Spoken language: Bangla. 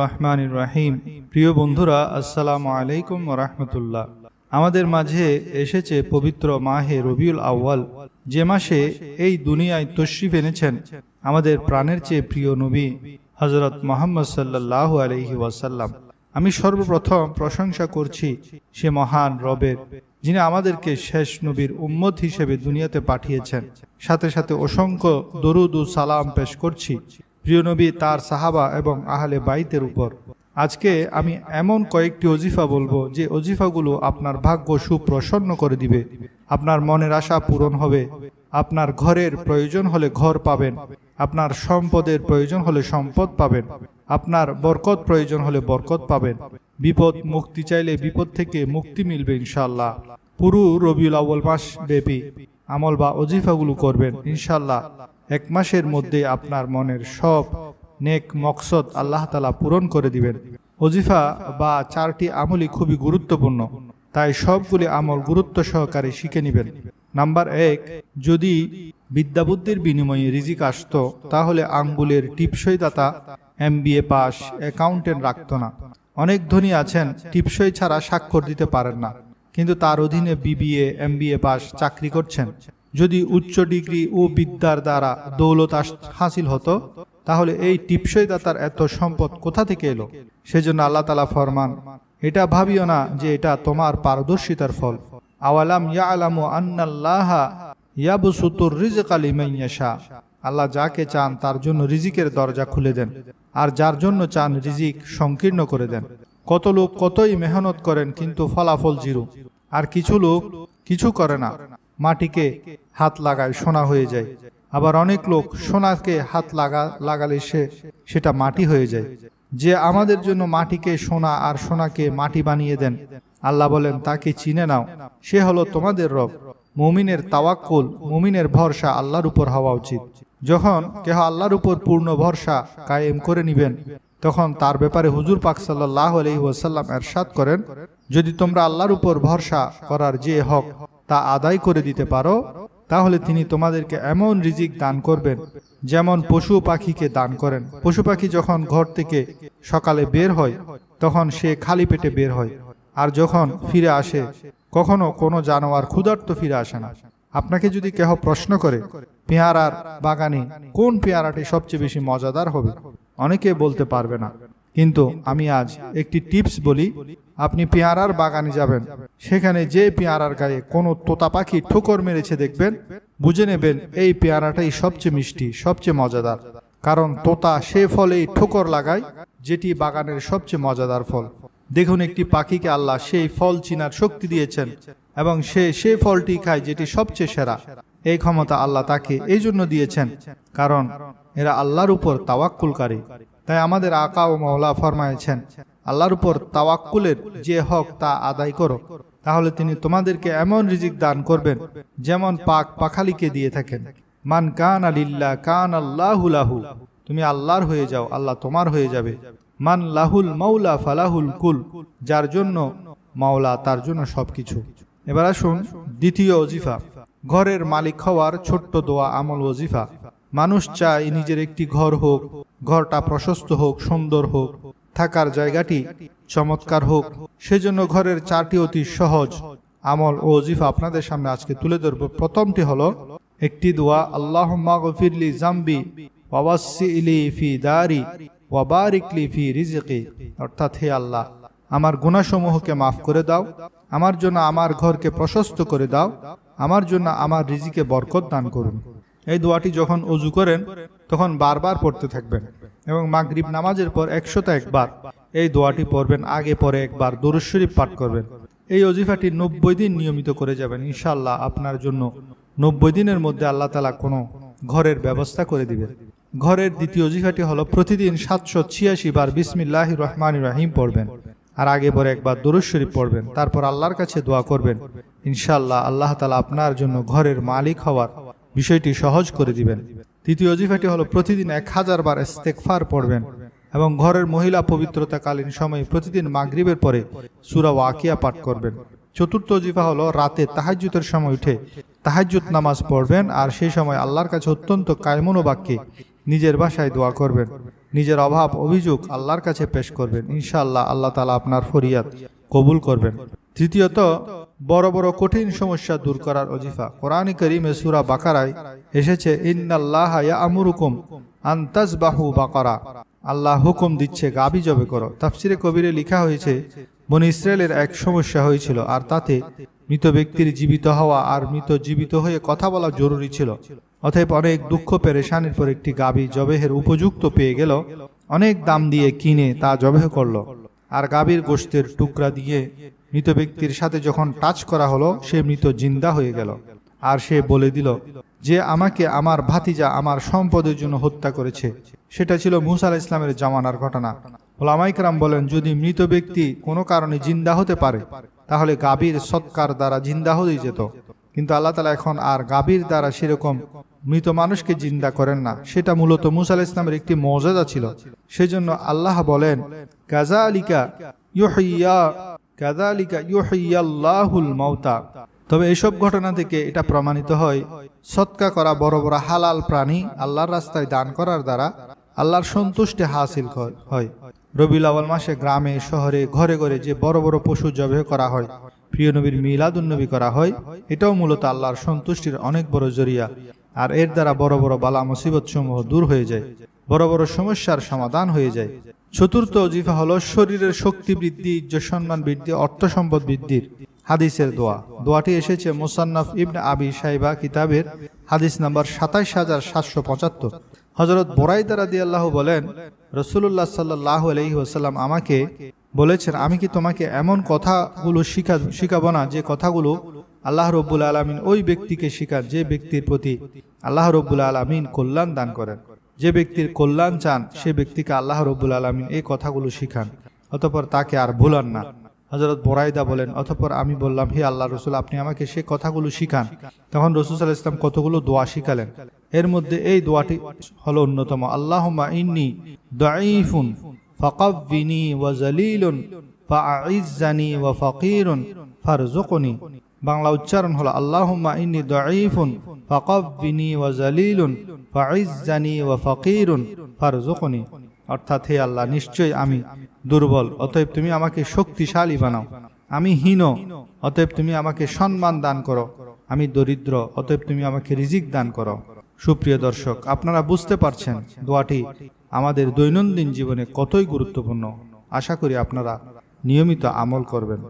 রহমান রাহিম প্রিয় বন্ধুরা, আসসালামু আলাইকুম রহমতুল্লাহ আমাদের মাঝে এসেছে পবিত্র মাহে রবিউল আউয়াল। যে মাসে এই দুনিয়ায় তশরিফ এনেছেন আমাদের প্রাণের চেয়ে প্রিয় নবী হজরত মোহাম্মদ সাল্লাহ আলহি ওয়াসাল্লাম। আমি সর্বপ্রথম প্রশংসা করছি সে মহান রবের, যিনি আমাদেরকে শেষ নবীর উম্মত হিসেবে দুনিয়াতে পাঠিয়েছেন। সাথে সাথে অসংখ্য দরুদ ও সালাম পেশ করছি প্রিয় নবী, তার সাহাবা এবং আহলে বাইতের উপর। আজকে আমি এমন কয়েকটি অজিফা বলব, যে অজিফাগুলো আপনার ভাগ্য সুপ্রসন্ন করে দিবে। আপনার মনের আশা পূরণ হবে। আপনার ঘরের প্রয়োজন হলে ঘর পাবেন। আপনার সম্পদের প্রয়োজন হলে সম্পদ পাবেন। আপনার বরকত প্রয়োজন হলে বরকত পাবেন। বিপদ মুক্তি চাইলে বিপদ থেকে মুক্তি মিলবে ইনশাল্লাহ পুরো রবিউল আউ্ল মাস ব্যাপী আমল বা অজিফাগুলো করবেন ইনশাল্লাহ এক মাসের মধ্যে আপনার মনের সব নেক মকসদ আল্লাহ তালা পূরণ করে দিবেন। অজিফা বা চারটি আমলই খুবই গুরুত্বপূর্ণ, তাই সবগুলি আমল গুরুত্ব সহকারে শিখে নেবেন। নাম্বার এক, যদি বিদ্যাবুদ্ধির বিনিময়ে রিজিক আসত, তাহলে আঙ্গুলের টিপসই দাতা এম পাস অ্যাকাউন্টেন্ট রাখত না। অনেক ধনী আছেন, টিপসই ছাড়া স্বাক্ষর দিতে পারেন না, কিন্তু তার অধীনে বিবিএ এম বিএ পাস চাকরি করছেন। যদি উচ্চ ডিগ্রি ও বিদ্যার দ্বারা দৌলত হাসিল হতো, তাহলে এই টিপসই দাতার এত সম্পদ কোথা থেকে এলো? সেজন্য আল্লাহ তালা ফরমান, এটা ভাবিও না যে এটা তোমার পারদর্শিতার ফল। আওয়ালাম ইয়া আলামু আন্নাল্লাহা ইয়াবসুতুর রিজক আলিমাইয়াশা আল্লাহ যাকে চান তার জন্য রিজিকের দরজা খুলে দেন, আর যার জন্য চান রিজিক সংকীর্ণ করে দেন। কত লোক কতই মেহনত করেন, কিন্তু ফলাফল জিরো। আর কিছু লোক কিছু করে না। মাটিকে হাত লাগায়, সোনা হয়ে যায়। আবার অনেক লোক সোনাকে হাত লাগা, লাগালে সে, সেটা মাটি হয়ে যায়। যে আমাদের জন্য মাটিকে সোনা আর সোনাকে মাটি বানিয়ে দেন, আল্লাহ বলেন, তাকে চিনে নাও। সে হলো তোমাদের রব। মুমিনের তাওয়াক্কুল, মুমিনের ভরসা আল্লাহর উপর হওয়া উচিত। যখন কেহ আল্লাহর উপর পূর্ণ ভরসা কায়েম করে নিবেন, তখন তার ব্যাপারে হুজুর পাক সাল্লাহ আলহি ওয়াসাল্লাম এরশাদ করেন, যদি তোমরা আল্লাহর উপর ভরসা করার যে হক তা আদায় করে দিতে পারো, তাহলে তিনি তোমাদেরকে এমন রিজিক দান করবেন, যেমন পশু পাখিকে দান করেন। পশু পাখি যখন ঘর থেকে সকালে বের হয়, তখন সে খালি পেটে বের হয়, আর যখন ফিরে আসে, কখনো কোনো জানোয়ার ক্ষুধার্ত ফিরে আসে না। আপনাকে যদি কেহ প্রশ্ন করে, পেয়ারার বাগানে কোন পেয়ারাটি সবচেয়ে বেশি মজাদার হবে? অনেকে বলতে পারবে না। কিন্তু আমি আজ একটি টিপস বলি, আপনি পেয়ারার বাগানে যাবেন। সেখানে যে পেয়ারার গায়ে কোনো তোতা পাখি ঠোকর মেরেছে দেখবেন, বুঝে নেবেন এই পেয়ারাটাই সবচেয়ে মিষ্টি, সবচেয়ে মজাদার। কারণ তোতা সে ফলেই ঠোকর লাগায়, যেটি বাগানের সবচেয়ে মজাদার ফল। দেখুন একটি পাখিকে আল্লাহ সেই ফল চিনার শক্তি দিয়েছেন এবং সে সেই ফলটি খায় যেটি সবচেয়ে সেরা। এই ক্ষমতা আল্লাহ তাকে এই জন্য দিয়েছেন, কারণ এরা আল্লাহর উপর তাওয়াক্কুলকারী। তাই আমাদের আকা ও মৌলা ফরমায়েছেন, আল্লাহর উপর তাওয়াক্কুলের যে হক তা আদায় করো, তাহলে তিনি তোমাদেরকে এমন রিজিক দান করবেন যেমন পাক পাখালিকে দিয়ে থাকেন। মান কান আলিল্লা কান আল্লাহু লাহু, তুমি আল্লাহর হয়ে যাও, আল্লাহ তোমার হয়ে যাবে। মান লাহুল মাওলা ফালাহুল কুল, যার জন্য মাওলা তার জন্য সবকিছু। এবার আসুন দ্বিতীয় অজিফা ঘরের মালিক হওয়ার ছোট্ট দোয়া আমল ওজিফা। মানুষ চায় নিজের একটি ঘর হোক, ঘরটা প্রশস্ত হোক, সুন্দর হোক, থাকার জায়গাটি চমৎকার হোক। সেজন্য ঘরের চারটি অতি সহজ আমল ও ওজিফা আপনাদের সামনে আজকে তুলে ধরব। প্রথমটি হলো, একটি দোয়া আল্লাহ মাগফিরলি জাম্বি ওয়াবাসি ইলি ফি দারি ওয়াবারিকলি ফি রিজকি অর্থাৎ, হে আল্লাহ, আমার গুণাসমূহকে মাফ করে দাও, আমার জন্য আমার ঘরকে প্রশস্ত করে দাও, আমার জন্য আমার রিজিকে বরকত দান করুন। এই দোয়াটি যখন অজু করেন, তখন বারবার পড়তে থাকবেন এবং মাগরিব নামাজের পর একশত একবার এই দোয়াটি পড়বেন, আগে পরে একবার দরুশরীফ পাঠ করবেন। এই অজিফাটি নব্বই দিন নিয়মিত করে যাবেন ইনশাল্লাহ আপনার জন্য নব্বই দিনের মধ্যে আল্লাহ তালা কোনো ঘরের ব্যবস্থা করে দিবেন। ঘরের দ্বিতীয় অজিফাটি হলো প্রতিদিন সাতশো ছিয়াশি বার বিসমিল্লাহ রহমান রাহিম পড়বেন আর আগে পরে একবার শরীফ পড়বেন, তারপর আল্লাহর কাছে দোয়া করবেন ইনশাল্লাহ আল্লাহ তালা আপনার জন্য ঘরের মালিক হওয়ার বিষয়টি সহজ করে দিবেন। তৃতীয় অজিফাটি হলো, প্রতিদিন এক হাজার বার ইস্তেকফার পড়বেন এবং ঘরের মহিলা পবিত্রতাকালীন সময়ে প্রতিদিন মাগরিবের পরে সুরা ওয়াকিয়া পাঠ করবেন। চতুর্থ অজিফা হলো, রাতে তাহাজ্জুতের সময় উঠে তাহাজ্জুত নামাজ পড়বেন আর সেই সময় আল্লাহর কাছে অত্যন্ত কায়মনো বাক্যে নিজের বাসায় দোয়া করবেন। নিজের অভাব, অভিযোগ আল্লাহর কাছে পেশ করবেন। ইনশাআল্লাহ আল্লাহ তালা আপনার ফরিয়াদ কবুল করবেন। তৃতীয়ত বড় বড় কঠিন সমস্যা দূর করার অজিফা কোরআন করিমে সুরা বাকারায় এসেছে, ইন্নাল্লাহ আমুরুকুম আন্তাজবাহু বাকারা। আল্লাহ হুকুম দিচ্ছে গাবি জবে করো। তাফসিরে কবিরে লেখা হয়েছে, বনি ইসরায়েলের এক সমস্যা হয়েছিল আর তাতে মৃত ব্যক্তির জীবিত হওয়া আর মৃত জীবিত হয়ে কথা বলা জরুরি ছিল। অতএব অনেক দুঃখ, পেরেশানির পর একটি গাবি জবেহের উপযুক্ত পেয়ে গেল। অনেক দাম দিয়ে কিনে তা জবেহ করল। আর গাভীর গোশতের টুকরা দিয়ে মৃত ব্যক্তির সাথে যখন টাচ করা হলো, সে মৃত জিন্দা হয়ে গেল। আর সে বলে দিল, যে আমাকে আমার ভাতিজা আমার সম্পদের জন্য হত্যা করেছে। সেটা ছিল মুসা ইসলামের জামানার ঘটনা। ওলামাইকরাম বলেন, যদি মৃত ব্যক্তি কোনো কারণে জিন্দা হতে পারে, তাহলে গাভীর সৎকার দ্বারা জিন্দা হয়ে যেত। কিন্তু আল্লাহ তালা এখন আর গাভীর দ্বারা সেরকম মৃত মানুষকে জিন্দা করেন না। সেটা মূলত মুসা ইসলামের একটি মর্যাদা ছিল। সেজন্য আল্লাহ বলেন কাজালিকা ইউহিয়া কাজালিকা ইউহিয়াল্লাহুল মাউতা। তবে এসব ঘটনা থেকে এটা প্রমাণিত হয়, সৎকা করা বড় বড় হালাল প্রাণী আল্লাহর রাস্তায় দান করার দ্বারা আল্লাহর সন্তুষ্টি হাসিল হয়। রবিউল আওয়াল মাসে গ্রামে, শহরে, ঘরে ঘরে যে বড় বড় পশু জবেহ করা হয়, প্রিয় নবীর মিলাদুন্নবী করা হয়, এটাও মূলত আল্লাহর সন্তুষ্টির অনেক বড় জরিয়া। আর এর দ্বারা বড় বড় বালা মুসিবত সমূহ দূর হয়ে যায়, বড় বড় সমস্যার সমাধান হয়ে যায়। চতুর্থ অজিফা হলো শরীরের শক্তি বৃদ্ধি ইজ্জত সম্মান বৃদ্ধি, অর্থ সম্পদ বৃদ্ধির হাদিসের দোয়া। দোয়াটি এসেছে মোসান্নফ ইবনে আবি সাইবা কিতাবের হাদিস নাম্বার সাতাইশ হাজার সাতশো পঁচাত্তর। হজরত বোরাইদা রাদি আল্লাহ বলেন রসুল্লাহ সাল্লাহ আলহি ওসাল্লাম আমাকে বলেছেন, আমি কি তোমাকে এমন কথাগুলো শিখা, শিখাবো না যে কথাগুলো আল্লাহ রব্বুল আলমিন ওই ব্যক্তিকে শিখার যে ব্যক্তির প্রতি আল্লাহ রব্বুল আলমিন কল্যাণ দান করেন? যে ব্যক্তির কল্যাণ চান, সে ব্যক্তিকে আল্লাহ রব্বুল আলমিন এই কথাগুলো শিখান। অতপর তাকে আর ভুলান না। হজরত বোরাইদা বলেন, অতপর আমি বললাম, হে আল্লাহ রসুল, আপনি আমাকে সে কথাগুলো শিখান। তখন রসুল সাল্লাহ ইসলাম কতগুলো দোয়া শিখালেন। এর মধ্যে এই দোয়াটি হলো অন্যতম, আল্লাহুম্মা ইন্নি দাঈফুন ফাকাব্বিনি ওয়া জালিলুন ফাআইজ্জানি ওয়া বাংলা উচ্চারণ হলো, আল্লাহুম্মা ইন্নি দাঈফুন ফাকাব্বিনি ওয়া জালিলুন ফাইজ্জানি ওয়া ফাকিরুন ফারজুকনি অর্থাৎ হে আল্লাহ, নিশ্চয়ই আমি দুর্বল, অতএব তুমি আমাকে শক্তিশালী বানাও। আমি হীন, অতএব তুমি আমাকে সম্মান দান করো। আমি দরিদ্র, অতএব তুমি আমাকে রিজিক দান করো। সুপ্রিয় দর্শক, আপনারা বুঝতে পারছেন দোয়াটি আমাদের দৈনন্দিন জীবনে কতই গুরুত্বপূর্ণ। আশা করি আপনারা নিয়মিত আমল করবেন।